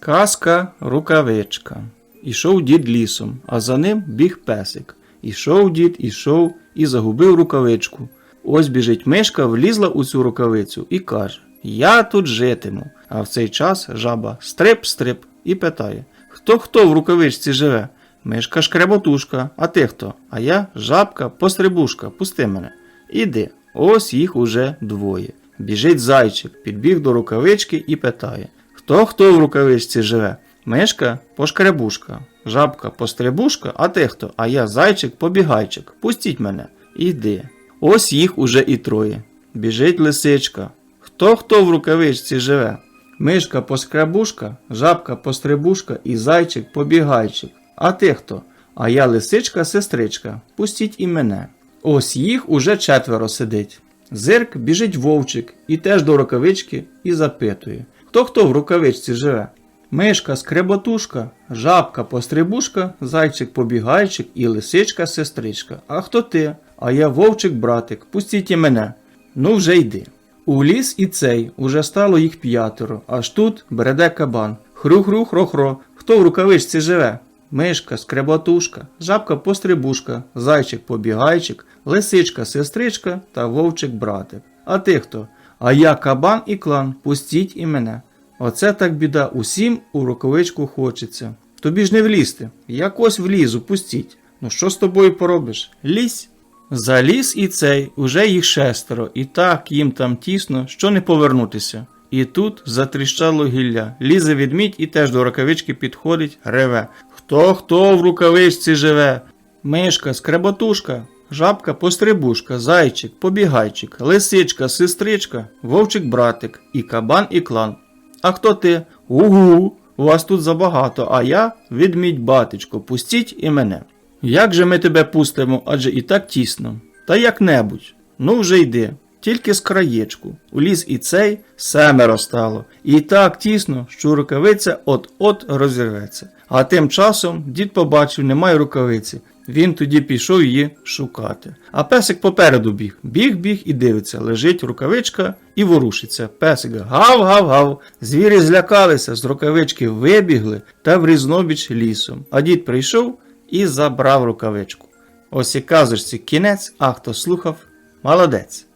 Казка рукавичка. Ішов дід лісом, а за ним біг песик. Ішов дід, ішов і загубив рукавичку. Ось біжить мишка, влізла у цю рукавицю і каже: Я тут житиму. А в цей час жаба стрип-стрип і питає: Хто хто в рукавичці живе? Мишка шкреботушка, а ти хто? А я жабка пострибушка, пусти мене. Іди, ось їх уже двоє. Біжить зайчик, підбіг до рукавички і питає: Хто хто в рукавичці живе? Мишка пошкребушка, жабка пострибушка, а ти хто? А я зайчик побігайчик. Пустіть мене. Іди. Ось їх уже і троє. Біжить лисичка. Хто хто в рукавичці живе? Мишка поскребушка, жабка пострибушка і зайчик побігайчик. А ти хто? А я лисичка сестричка. Пустіть і мене. Ось їх уже четверо сидить. Зирк біжить вовчик і теж до рукавички і запитує: Хто хто в рукавичці живе? Мишка скреботушка, жабка пострибушка, зайчик побігайчик і лисичка сестричка. А хто ти? А я вовчик братик, пустіть і мене. Ну вже йди. У ліс і цей уже стало їх п'ятеро, аж тут бреде кабан. Хрю-хрю, хро-хро. Хто в рукавичці живе? Мишка, скреботушка, жабка пострибушка, зайчик побігайчик, лисичка сестричка та вовчик братик. А ти хто? А я кабан і клан, пустіть і мене. Оце так біда, усім у рукавичку хочеться. Тобі ж не влізти. Якось влізу, пустіть. Ну що з тобою поробиш? Лізь. Заліз і цей, уже їх шестеро, і так їм там тісно, що не повернутися. І тут затріщало гілля. Лізе відмідь і теж до рукавички підходить, реве. Хто хто в рукавичці живе? Мишка, скреботушка, жабка, пострибушка, зайчик, побігайчик, лисичка, сестричка, вовчик братик, і кабан і клан. А хто ти? Угу, у вас тут забагато, а я відмідь батечко, пустіть і мене. Як же ми тебе пустимо, адже і так тісно. Та як-небудь. Ну вже йди. Тільки з краєчку. Уліз і цей семеро стало. І так тісно, що рукавиця от-от розірветься. А тим часом дід побачив, немає рукавиці. Він тоді пішов її шукати. А песик попереду біг. Біг-біг і дивиться, лежить рукавичка і ворушиться. Песик гав-гав-гав. Звірі злякалися, з рукавички вибігли та в різнобіч лісом. А дід прийшов і забрав рукавичку. Ось і казочці кінець, а хто слухав, молодець.